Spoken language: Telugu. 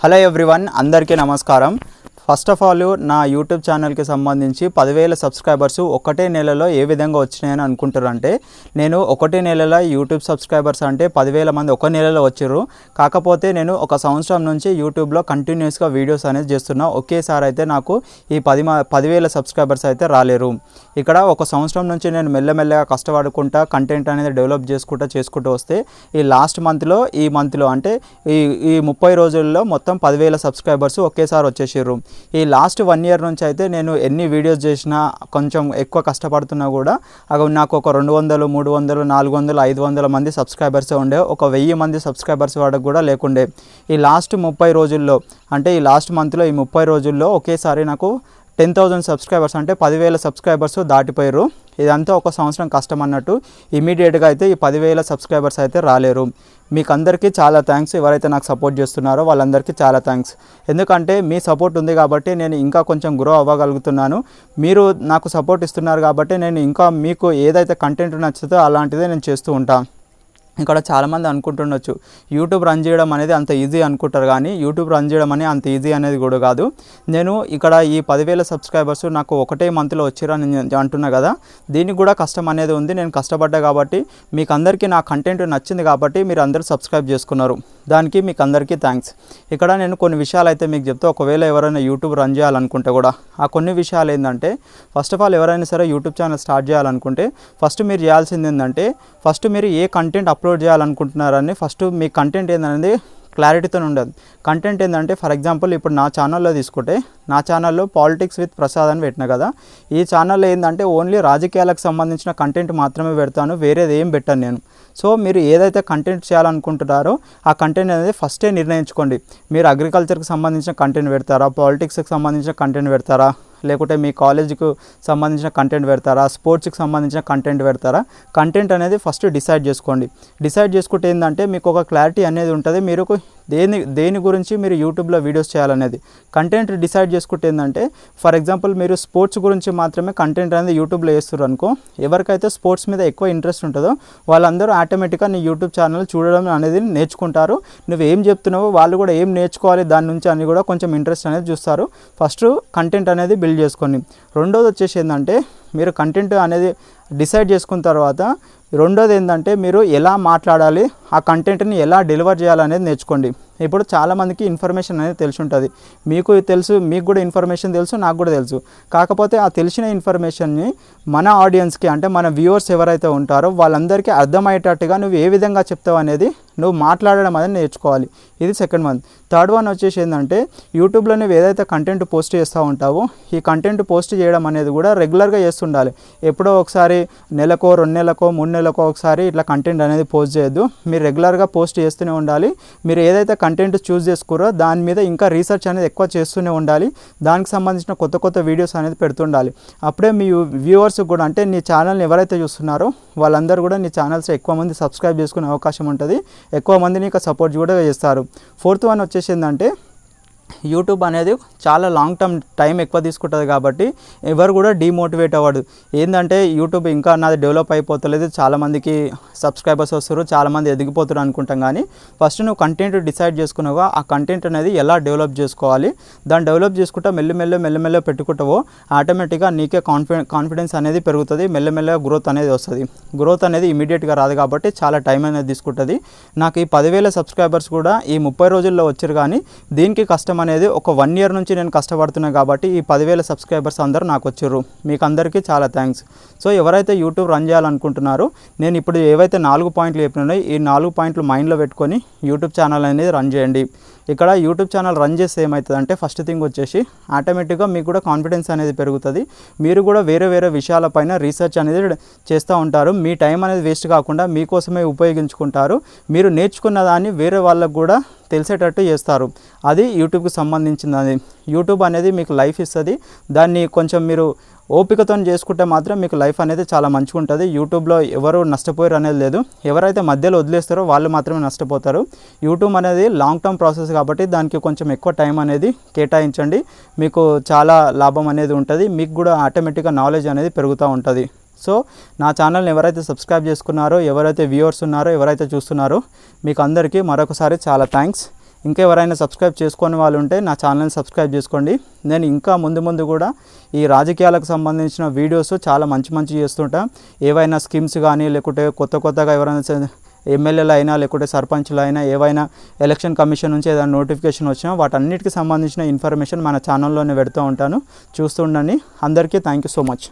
హలో ఎవ్రీవన్ అందరికీ నమస్కారం ఫస్ట్ ఆఫ్ ఆల్ నా యూట్యూబ్ ఛానల్కి సంబంధించి పదివేల సబ్స్క్రైబర్స్ ఒకటే నెలలో ఏ విధంగా వచ్చినాయని అనుకుంటారంటే నేను ఒకటే నెలలో యూట్యూబ్ సబ్స్క్రైబర్స్ అంటే పదివేల మంది ఒక నెలలో వచ్చారు కాకపోతే నేను ఒక సంవత్సరం నుంచి యూట్యూబ్లో కంటిన్యూస్గా వీడియోస్ అనేది చేస్తున్నా. ఒకేసారి అయితే నాకు ఈ పది పదివేల సబ్స్క్రైబర్స్ అయితే రాలేరు. ఇక్కడ ఒక సంవత్సరం నుంచి నేను మెల్లమెల్లగా కష్టపడుకుంటా కంటెంట్ అనేది డెవలప్ చేసుకుంటా చేసుకుంటూ వస్తే ఈ లాస్ట్ మంత్లో ఈ మంత్లో అంటే ఈ ఈ ముప్పై రోజుల్లో మొత్తం పదివేల సబ్స్క్రైబర్స్ ఒకేసారి వచ్చేసారు ఈ లాస్ట్ వన్ ఇయర్ నుంచి అయితే నేను ఎన్ని వీడియోస్ చేసినా కొంచెం ఎక్కువ కష్టపడుతున్నా కూడా అగ నాకు ఒక రెండు వందలు మూడు వందలు నాలుగు వందలు ఐదు వందల మంది సబ్స్క్రైబర్స్ ఉండే ఒక వెయ్యి మంది సబ్స్క్రైబర్స్ వాడికి కూడా లేకుండే. ఈ లాస్ట్ ముప్పై రోజుల్లో అంటే ఈ లాస్ట్ మంత్లో ఈ ముప్పై రోజుల్లో ఒకేసారి నాకు టెన్ థౌజండ్ సబ్స్క్రైబర్స్ అంటే పదివేల సబ్స్క్రైబర్స్ దాటిపోయారు ఇదంతా ఒక సంవత్సరం కష్టం అన్నట్టు ఇమీడియట్గా అయితే ఈ పదివేల సబ్స్క్రైబర్స్ అయితే రాలేరు. మీకు అందరికీ చాలా థ్యాంక్స్ ఎవరైతే నాకు సపోర్ట్ చేస్తున్నారో వాళ్ళందరికీ చాలా థ్యాంక్స్ ఎందుకంటే మీ సపోర్ట్ ఉంది కాబట్టి నేను ఇంకా కొంచెం గ్రో అవ్వగలుగుతున్నాను. మీరు నాకు సపోర్ట్ ఇస్తున్నారు కాబట్టి నేను ఇంకా మీకు ఏదైతే కంటెంట్ నచ్చుతో అలాంటిదే నేను చేస్తూ ఉంటాను ఇక్కడ చాలామంది అనుకుంటుండొచ్చు యూట్యూబ్ రన్ చేయడం అనేది అంత ఈజీ అనుకుంటారు కానీ యూట్యూబ్ రన్ చేయడం అనేది అంత ఈజీ అనేది కూడా కాదు. నేను ఇక్కడ ఈ పదివేల సబ్స్క్రైబర్స్ నాకు ఒకటే మంత్లో వచ్చిరని అంటున్నా కదా. దీనికి కూడా కష్టం అనేది ఉంది. నేను కష్టపడ్డా కాబట్టి మీకు అందరికీ నా కంటెంట్ నచ్చింది కాబట్టి మీరు అందరూ సబ్స్క్రైబ్ చేసుకున్నారు. దానికి మీకు అందరికీ థ్యాంక్స్ ఇక్కడ నేను కొన్ని విషయాలు అయితే మీకు చెప్తే. ఒకవేళ ఎవరైనా యూట్యూబ్ రన్ చేయాలనుకుంటే కూడా ఆ కొన్ని విషయాలు ఏంటంటే ఫస్ట్ ఆఫ్ ఆల్ ఎవరైనా సరే యూట్యూబ్ ఛానల్ స్టార్ట్ చేయాలనుకుంటే ఫస్ట్ మీరు చేయాల్సింది ఏంటంటే ఫస్ట్ మీరు ఏ కంటెంట్ అప్లోడ్ చేయాలనుకుంటున్నారని ఫస్ట్ మీ కంటెంట్ ఏంటనేది క్లారిటీతో ఉండదు. కంటెంట్ ఏంటంటే ఫర్ ఎగ్జాంపుల్ ఇప్పుడు నా ఛానల్లో తీసుకుంటే నా ఛానల్లో పాలిటిక్స్ విత్ ప్రసాద్ అని పెట్టిన కదా ఈ ఛానల్లో ఏంటంటే ఓన్లీ రాజకీయాలకు సంబంధించిన కంటెంట్ మాత్రమే పెడతాను వేరేది ఏం పెట్టాను నేను. సో మీరు ఏదైతే కంటెంట్ చేయాలనుకుంటున్నారో ఆ కంటెంట్ అనేది ఫస్టే నిర్ణయించుకోండి. మీరు అగ్రికల్చర్కి సంబంధించిన కంటెంట్ పెడతారా పాలిటిక్స్కి సంబంధించిన కంటెంట్ పెడతారా? లేకుంటే మీ కాలేజీకి సంబంధించిన కంటెంట్ పెడతారా? స్పోర్ట్స్కి సంబంధించిన కంటెంట్ పెడతారా? కంటెంట్ అనేది ఫస్ట్ డిసైడ్ చేసుకోండి. డిసైడ్ చేసుకుంటే ఏంటంటే మీకు ఒక క్లారిటీ అనేది ఉంటుంది. మీరు దేని దేని గురించి మీరు యూట్యూబ్లో వీడియోస్ చేయాలనేది. కంటెంట్ డిసైడ్ చేసుకుంటే ఏంటంటే ఫర్ ఎగ్జాంపుల్ మీరు స్పోర్ట్స్ గురించి మాత్రమే కంటెంట్ అనేది యూట్యూబ్లో వేస్తారు అనుకో ఎవరికైతే స్పోర్ట్స్ మీద ఎక్కువ ఇంట్రెస్ట్ ఉంటుందో వాళ్ళందరూ ఆటోమేటిక్గా నీ యూట్యూబ్ ఛానల్ చూడడం అనేది నేర్చుకుంటారు. నువ్వు ఏం చెప్తున్నావో వాళ్ళు కూడా ఏం నేర్చుకోవాలి దాని నుంచి అని కూడా కొంచెం ఇంట్రెస్ట్ అనేది చూస్తారు. ఫస్ట్ కంటెంట్ అనేది బిల్డ్ చేసుకొని రెండోది వచ్చేసి ఏంటంటే మీరు కంటెంట్ అనేది డిసైడ్ చేసుకున్న తర్వాత రెండోది ఏంటంటే మీరు ఎలా మాట్లాడాలి ఆ కంటెంట్ని ఎలా డెలివర్ చేయాలనేది నేర్చుకోండి. ఇప్పుడు చాలామందికి ఇన్ఫర్మేషన్ అనేది తెలిసి ఉంటుంది మీకు తెలుసు మీకు కూడా ఇన్ఫర్మేషన్ తెలుసు నాకు కూడా తెలుసు. కాకపోతే ఆ తెలిసిన ఇన్ఫర్మేషన్ని మన ఆడియన్స్కి అంటే మన వ్యూవర్స్ ఎవరైతే ఉంటారో వాళ్ళందరికీ అర్థమయ్యేటట్టుగా నువ్వు ఏ విధంగా చెప్తావు అనేది నువ్వు మాట్లాడడం అనేది నేర్చుకోవాలి. ఇది సెకండ్ వన్ థర్డ్ వన్ వచ్చేసి ఏంటంటే యూట్యూబ్లో నువ్వు ఏదైతే కంటెంట్ పోస్ట్ చేస్తూ ఉంటావో ఈ కంటెంట్ పోస్ట్ చేయడం అనేది కూడా రెగ్యులర్గా చేస్తుండాలి. ఎప్పుడో ఒకసారి నెలకో రెండు నెలకో మూడు నెలకో ఒకసారి ఇట్లా కంటెంట్ అనేది పోస్ట్ చేయొద్దు. మీరు రెగ్యులర్గా పోస్ట్ చేస్తూనే ఉండాలి. మీరు ఏదైతే కంటెంట్ చూస్ చేసుకురో దాని మీద ఇంకా రీసెర్చ్ అనేది ఎక్కువ చేస్తూనే ఉండాలి. దానికి సంబంధించిన కొత్త కొత్త వీడియోస్ అనేది పెడుతుండాలి. అప్పుడే మీ వ్యూవర్స్ కూడా అంటే నీ ఛానల్ని ఎవరైతే చూస్తున్నారో వాళ్ళందరూ కూడా నీ ఛానల్స్ ఎక్కువ మంది సబ్స్క్రైబ్ చేసుకునే అవకాశం ఉంటుంది. ఎక్కువ మంది నీకు సపోర్ట్ కూడా చేస్తారు. ఫోర్త్ వన్ వచ్చేసి ఏంటంటే యూట్యూబ్ అనేది చాలా లాంగ్ టర్మ్ టైం ఎక్కువ తీసుకుంటుంది కాబట్టి ఎవరు కూడా డిమోటివేట్ అవ్వడు. ఏంటంటే యూట్యూబ్ ఇంకా నాది డెవలప్ అయిపోతలేదు చాలామందికి సబ్స్క్రైబర్స్ వస్తారు చాలామంది ఎదిగిపోతారు అనుకుంటాం కానీ ఫస్ట్ నువ్వు కంటెంట్ డిసైడ్ చేసుకున్నావా ఆ కంటెంట్ అనేది ఎలా డెవలప్ చేసుకోవాలి దాన్ని డెవలప్ చేసుకుంటా మెల్లమెల్ల మెల్లమెల్ల పెట్టుకుంటావో ఆటోమేటిక్గా నీకే కాన్ఫిడెన్ కాన్ఫిడెన్స్ అనేది పెరుగుతుంది మెల్లమెల్లగా గ్రోత్ అనేది వస్తుంది. గ్రోత్ అనేది ఇమీడియట్గా రాదు కాబట్టి చాలా టైం అనేది తీసుకుంటుంది. నాకు ఈ పదివేల సబ్స్క్రైబర్స్ కూడా ఈ ముప్పై రోజుల్లో వచ్చారు కానీ దీనికి కష్టం అనేది ఒక వన్ ఇయర్ నుంచి నేను కష్టపడుతున్నాను కాబట్టి ఈ పదివేల సబ్స్క్రైబర్స్ అందరూ నాకు వచ్చారు మీకు అందరికీ చాలా థ్యాంక్స్ సో ఎవరైతే యూట్యూబ్ రన్ చేయాలనుకుంటున్నారో నేను ఇప్పుడు ఏవైతే నాలుగు పాయింట్లు చెప్పినాయో ఈ నాలుగు పాయింట్లు మైండ్లో పెట్టుకొని యూట్యూబ్ ఛానల్ అనేది రన్ చేయండి. ఇక్కడ యూట్యూబ్ ఛానల్ రన్ చేస్తే ఏమవుతుందంటే ఫస్ట్ థింగ్ వచ్చేసి ఆటోమేటిక్గా మీకు కూడా కాన్ఫిడెన్స్ అనేది పెరుగుతుంది. మీరు కూడా వేరే వేరే విషయాలపైన రీసెర్చ్ అనేది చేస్తూ ఉంటారు. మీ టైం అనేది వేస్ట్ కాకుండా మీకోసమే ఉపయోగించుకుంటారు. మీరు నేర్చుకున్న దాన్ని వేరే వాళ్ళకు కూడా తెలిసేటట్టు చేస్తారు. అది యూట్యూబ్కి సంబంధించినది. యూట్యూబ్ అనేది మీకు లైఫ్ ఇస్తుంది. దాన్ని కొంచెం మీరు ఓపికతో చేసుకుంటే మాత్రం మీకు లైఫ్ అనేది చాలా మంచిగా ఉంటుంది యూట్యూబ్లో ఎవరు నష్టపోయారు అనేది లేదు. ఎవరైతే మధ్యలో వదిలేస్తారో వాళ్ళు మాత్రమే నష్టపోతారు. యూట్యూబ్ అనేది లాంగ్ టర్మ్ ప్రాసెస్ కాబట్టి దానికి కొంచెం ఎక్కువ టైం అనేది కేటాయించండి. మీకు చాలా లాభం అనేది ఉంటుంది. మీకు కూడా ఆటోమేటిక్గా నాలెడ్జ్ అనేది పెరుగుతూ ఉంటుంది. సో నా ఛానల్ని ఎవరైతే సబ్స్క్రైబ్ చేసుకున్నారో ఎవరైతే వ్యూవర్స్ ఉన్నారో ఎవరైతే చూస్తున్నారో మీకు అందరికీ మరొకసారి చాలా థ్యాంక్స్. ఇంకా ఎవరైనా సబ్స్క్రైబ్ చేసుకునే వాళ్ళు ఉంటే నా ఛానల్ని సబ్స్క్రైబ్ చేసుకోండి. నేను ఇంకా ముందు ముందు కూడా ఈ రాజకీయాలకు సంబంధించిన వీడియోస్ చాలా మంచి మంచి చేస్తుంటా. ఏవైనా స్కీమ్స్ కానీ లేకుంటే కొత్త కొత్తగా ఎవరైనా ఎమ్మెల్యేలు అయినా లేకుంటే సర్పంచ్లు అయినా ఏవైనా ఎలక్షన్ కమిషన్ నుంచి ఏదైనా నోటిఫికేషన్ వచ్చినా వాటన్నిటికి సంబంధించిన ఇన్ఫర్మేషన్ మన ఛానల్లోనే పెడుతూ ఉంటాను. చూస్తుండండి అందరికీ థ్యాంక్ యూ సో మచ్.